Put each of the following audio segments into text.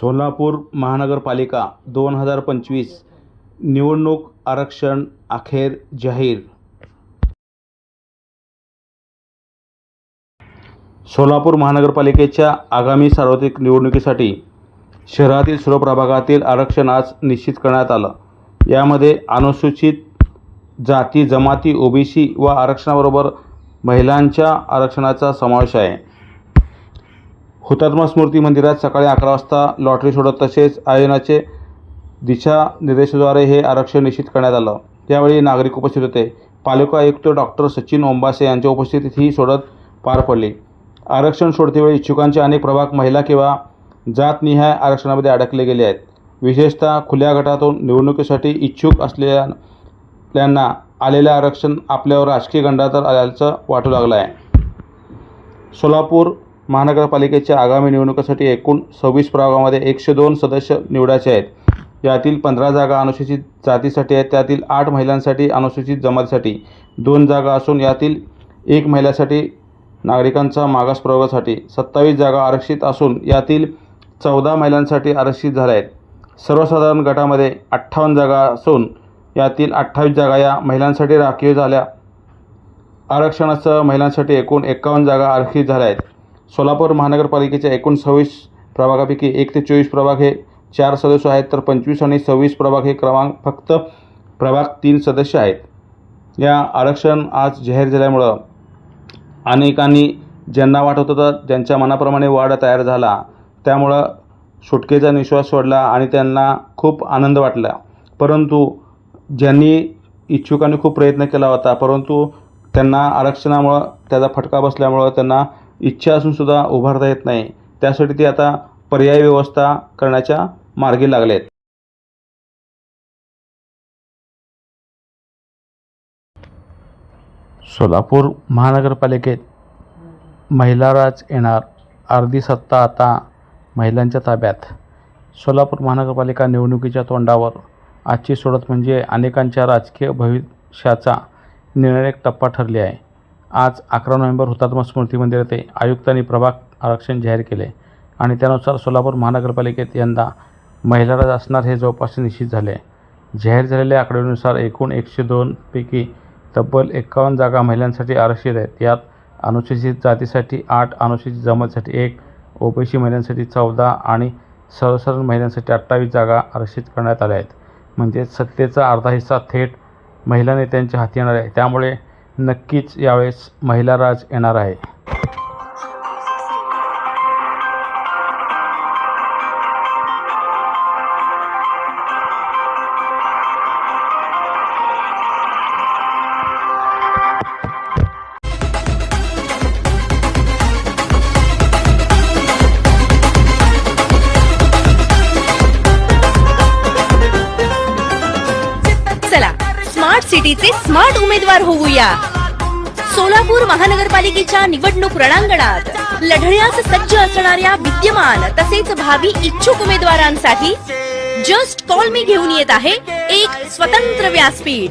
सोलापूर महानगरपालिका दोन हजार पंचवीस निवडणूक आरक्षण अखेर जाहीर. सोलापूर महानगरपालिकेच्या आगामी सार्वत्रिक निवडणुकीसाठी शहरातील सर्व प्रभागातील आरक्षण आज निश्चित करण्यात आलं. यामध्ये अनुसूचित जाती जमाती ओबीसी व आरक्षणाबरोबर महिलांच्या आरक्षणाचा समावेश आहे. हुतात्मा स्मृती मंदिरात सकाळी अकरा वाजता लॉटरी सोडत तसेच आयोजनाचे दिशानिर्देशाद्वारे हे आरक्षण निश्चित करण्यात आलं. त्यावेळी नागरिक उपस्थित होते. पालिका आयुक्त डॉक्टर सचिन ओंबासे यांच्या उपस्थितीत ही सोडत पार पडली. आरक्षण सोडतेवेळी इच्छुकांचे अनेक प्रभाग महिला किंवा जातनिहाय आरक्षणामध्ये अडकले गेले आहेत. विशेषतः खुल्या गटातून निवडणुकीसाठी इच्छुक असलेल्यांना आलेलं आरक्षण आपल्यावर राजकीय गंडातर आल्याचं वाटू लागलं आहे सोलापूर महानगरपालिकेच्या आगामी निवडणुकीसाठी एकूण सव्वीस प्रभागामध्ये एकशे दोन सदस्य निवडायचे आहेत. यातील पंधरा जागा अनुसूचित जातीसाठी आहेत त्यातील आठ महिलांसाठी अनुसूचित जमातीसाठी. दोन जागा असून यातील एक महिलासाठी नागरिकांचा मागास प्रवर्गासाठी सत्तावीस जागा आरक्षित असून यातील चौदा महिलांसाठी आरक्षित झाल्या आहेत. सर्वसाधारण गटामध्ये अठ्ठावन्न जागा असून यातील अठ्ठावीस जागा या महिलांसाठी राखीव झाल्या. आरक्षणासह महिलांसाठी एकूण एकावन्न जागा आरक्षित झाल्या आहेत. सोलापूर महानगरपालिकेच्या एकूण सव्वीस प्रभागापैकी एक ते चोवीस प्रभाग हे चार सदस्य आहेत तर पंचवीस आणि सव्वीस प्रभाग हे क्रमांक फक्त प्रभाग तीन सदस्य आहेत. या आरक्षण आज जाहीर झाल्यामुळं अनेकांनी ज्यांना वाटत होतं ज्यांच्या मनाप्रमाणे वाढ तयार झाला त्यामुळं सुटकेचा निश्वास सोडला आणि त्यांना खूप आनंद वाटला. परंतु ज्यांनी इच्छुकांनी खूप प्रयत्न केला होता परंतु त्यांना आरक्षणामुळं त्याचा फटका बसल्यामुळं त्यांना इच्छा असूनसुद्धा उभारता येत नाही. त्यासाठी ते आता पर्यायी व्यवस्था करण्याच्या मार्गी लागले आहेत सोलापूर महानगरपालिकेत महिला राज येणार अर्धी सत्ता आता महिलांच्या ताब्यात. सोलापूर महानगरपालिका निवडणुकीच्या तोंडावर आजची सोडत म्हणजे अनेकांच्या राजकीय भविष्याचा निर्णायक टप्पा ठरली आहे. आज अकरा नोव्हेंबर हुतात्मा स्मृती मंदिर आयुक्तांनी प्रभाग आरक्षण जाहीर केले आणि त्यानुसार सोलापूर महानगरपालिकेत यंदा महिला राज असणार हे जवळपास निश्चित झाले. जाहीर झालेल्या आकडेनुसार एकूण एकशे दोनपैकी तब्बल एकावन्न जागा महिलांसाठी आरक्षित आहेत. यात अनुसूचित जातीसाठी आठ अनुसूचित जमातीसाठी एक ओबीसी महिलांसाठी चौदा आणि सर्वसाधारण महिलांसाठी अठ्ठावीस जागा आरक्षित करण्यात आल्या आहेत. म्हणजे सत्तेचा अर्धा हिस्सा थेट महिला नेत्यांच्या हाती येणार आहे. त्यामुळे नक्कीच यावेळेस महिला राज येणार आहे. सिटीचे स्मार्ट उमेदवार होऊया. सोलापूर महानगरपालिकेच्या निवडणूक रणांगणात लढण्यास सज्ज असणाऱ्या विद्यमान तसेच भावी इच्छुक उमेदवारांसाठी जस्ट कॉल मी घेऊन येत आहे एक स्वतंत्र व्यासपीठ.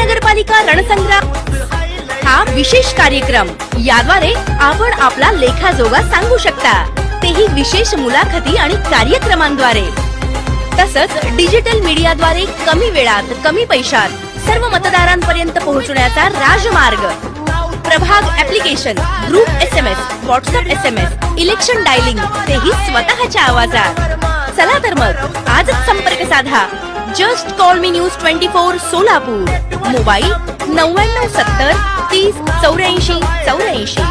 नगरपालिका रणसंग्राम. हा विशेष कार्यक्रम. याद्वारे आपण आपला लेखाजोगा सांगू शकता. तेही विशेष मुलाखती आणि कार्यक्रमांद्वारे. तसंच डिजिटल मीडियाद्वारे कमी वेळात कमी पैशात. सर्व मतदारांपर्यंत पोहोचण्याचा राजमार्ग. प्रभाग application group S M S WhatsApp S M S election dialling तेही स्वतःच्या आवाजात. चला तर मग आजच संपर्क साधा. जस्ट कॉल मी news twenty four Solapur. Mobile नव्याण्णव सत्तर तीस चौऱ्याऐंशी चौऱ्याऐंशी.